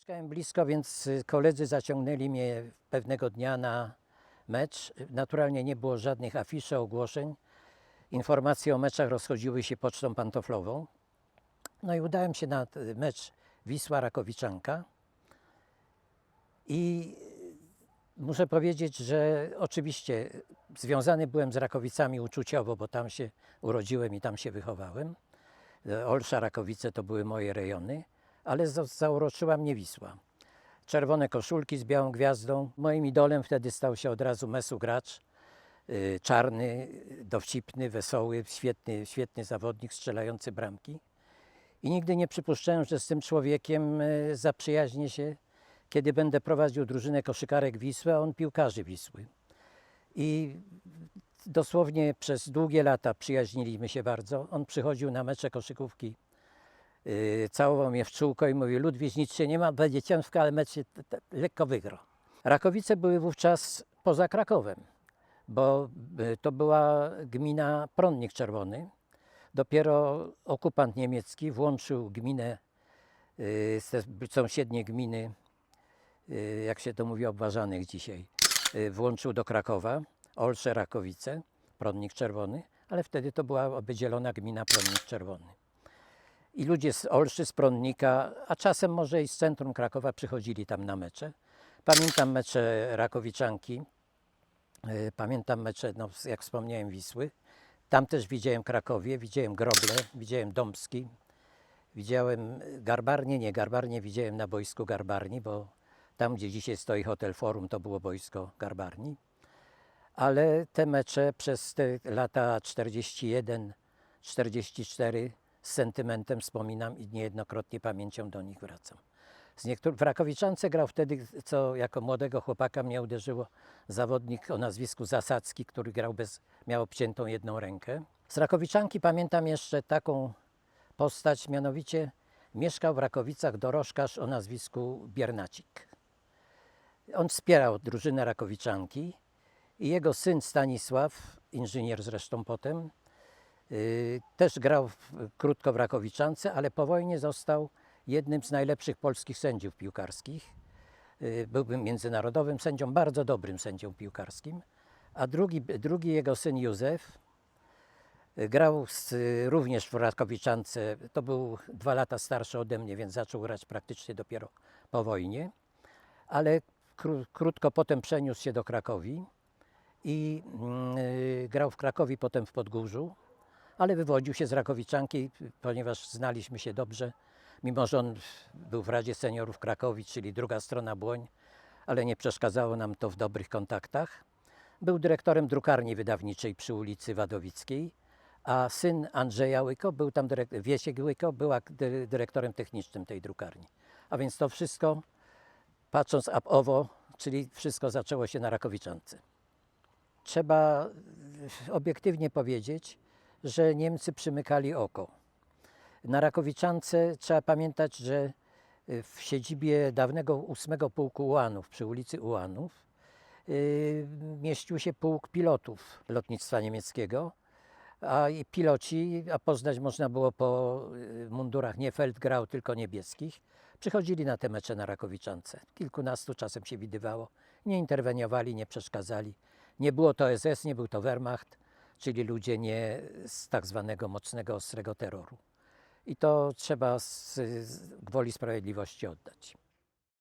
Mieszkałem blisko, więc y, koledzy zaciągnęli mnie pewnego dnia na mecz. Naturalnie nie było żadnych afiszy, ogłoszeń. Informacje o meczach rozchodziły się pocztą pantoflową. No i udałem się na mecz Wisła-Rakowiczanka. I y, muszę powiedzieć, że oczywiście związany byłem z Rakowicami uczuciowo, bo tam się urodziłem i tam się wychowałem. Olsza, Rakowice to były moje rejony, ale za- zauroczyła mnie Wisła. Czerwone koszulki z białą gwiazdą. Moim idolem wtedy stał się od razu Mesu Gracz. y, Czarny, dowcipny, wesoły, świetny, świetny zawodnik, strzelający bramki. I nigdy nie przypuszczałem, że z tym człowiekiem y, zaprzyjaźnię się, kiedy będę prowadził drużynę koszykarek Wisły, a on piłkarzy Wisły. I dosłownie przez długie lata przyjaźniliśmy się bardzo. On przychodził na mecze koszykówki, yy, całował mnie w czółko i mówił, Ludwik, nic się nie ma, będzie ciężko, ale mecz się lekko wygra. Rakowice były wówczas poza Krakowem, bo y, to była gmina Prądnik Czerwony. Dopiero okupant niemiecki włączył gminę, te sąsiednie gminy, jak się to mówi, obważanych dzisiaj, włączył do Krakowa, Olsze, Rakowice, Prądnik Czerwony, ale wtedy to była wydzielona gmina Prądnik Czerwony. I ludzie z Olszy, z Prądnika, a czasem może i z centrum Krakowa przychodzili tam na mecze. Pamiętam mecze Rakowiczanki, yy, pamiętam mecze, no, jak wspomniałem, Wisły. Tam też widziałem Krakowie, widziałem Groble, widziałem Dąbski, widziałem Garbarnię, nie Garbarnię widziałem na boisku Garbarni, bo tam, gdzie dzisiaj stoi Hotel Forum, to było boisko Garbarni. Ale te mecze przez te lata 41, 44 z sentymentem wspominam i niejednokrotnie pamięcią do nich wracam. Z w Rakowiczance grał wtedy, co jako młodego chłopaka mnie uderzyło, zawodnik o nazwisku Zasadzki, który grał bez, miał obciętą jedną rękę. Z Rakowiczanki pamiętam jeszcze taką postać, mianowicie mieszkał w Rakowicach dorożkarz o nazwisku Biernacik. On wspierał drużynę Rakowiczanki i jego syn Stanisław, inżynier zresztą potem, też grał w, krótko w Rakowiczance, ale po wojnie został jednym z najlepszych polskich sędziów piłkarskich. Yy, Byłbym międzynarodowym sędzią, bardzo dobrym sędzią piłkarskim. A drugi, drugi jego syn Józef yy, grał z, również w Rakowiczance. To był dwa lata starszy ode mnie, więc zaczął grać praktycznie dopiero po wojnie. Ale kró, krótko potem przeniósł się do Krakowi i mm, y, grał w Krakowie, potem w Podgórzu, ale wywodził się z Rakowiczanki, ponieważ znaliśmy się dobrze, mimo że on był w Radzie Seniorów Krakowi, czyli druga strona Błoń, ale nie przeszkadzało nam to w dobrych kontaktach. Był dyrektorem drukarni wydawniczej przy ulicy Wadowickiej, a syn Andrzeja Łyko, był tam Wiesiek Łyko, był ak- dy- dyrektorem technicznym tej drukarni. A więc to wszystko, patrząc ab owo, czyli wszystko zaczęło się na Rakowiczance. Trzeba obiektywnie powiedzieć, że Niemcy przymykali oko. Na Rakowiczance trzeba pamiętać, że y, w siedzibie dawnego 8 Pułku Ułanów przy ulicy Ułanów y, mieścił się pułk pilotów lotnictwa niemieckiego, a piloci, a poznać można było po y, mundurach nie Feldgrau, tylko niebieskich, przychodzili na te mecze na Rakowiczance. Kilkunastu czasem się widywało, nie interweniowali, nie przeszkadzali. Nie było to SS, nie był to Wehrmacht, czyli ludzie nie z tak zwanego mocnego, ostrego terroru. I to trzeba z, z gwoli sprawiedliwości oddać.